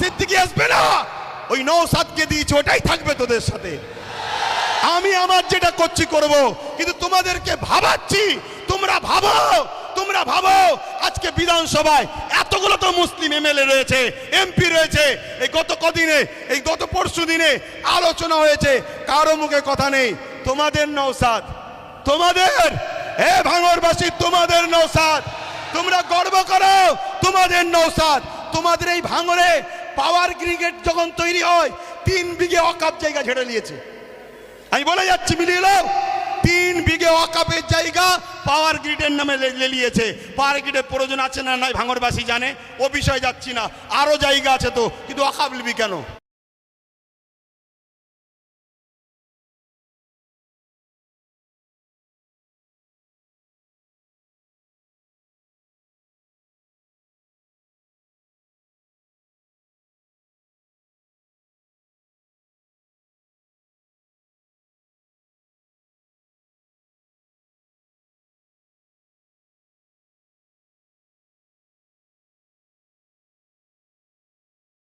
সিদ্দিকি আসবে না? ওই নৌসাদকে দিয়েছে, ওটাই থাকবে তোদের সাথে। আমি আমার যেটা করছি করব, কিন্তু তোমাদেরকে ভাবাচ্ছি, তোমরা ভাবো তোমরা ভাবো, আজকে বিধানসভায় এতগুলো তো মুসলিম এমএলএ রয়েছে, এমপি রয়েছে, এই গত কদিনে, এই গত পরশু দিনে আলোচনা হয়েছে, কারও মুখে কথা নেই। তোমাদের নৌসাদ তোমাদের, হে ভাঙরবাসী, তোমাদের নৌসাদ তোমরা গর্ব করো, তোমাদের নৌসাদ তোমাদের এই ভাঙরে পাওয়ার ক্রিকেট যখন তৈরি হয়, তিন বিঘে অকাপ জায়গা ঝেড়ে নিয়েছে। আমি বলে যাচ্ছি, মিলিয়ে নাও। তিন বিঘে অকাপের জায়গা পাওয়ার গ্রিডের নামে লেলিয়েছে পাওয়ার গ্রিডের প্রয়োজন আছে না নাই ভাঙরবাসী জানে। ও বিষয়ে যাচ্ছি না। আরও জায়গা আছে তো, কিন্তু অকাপ লিবি কেন?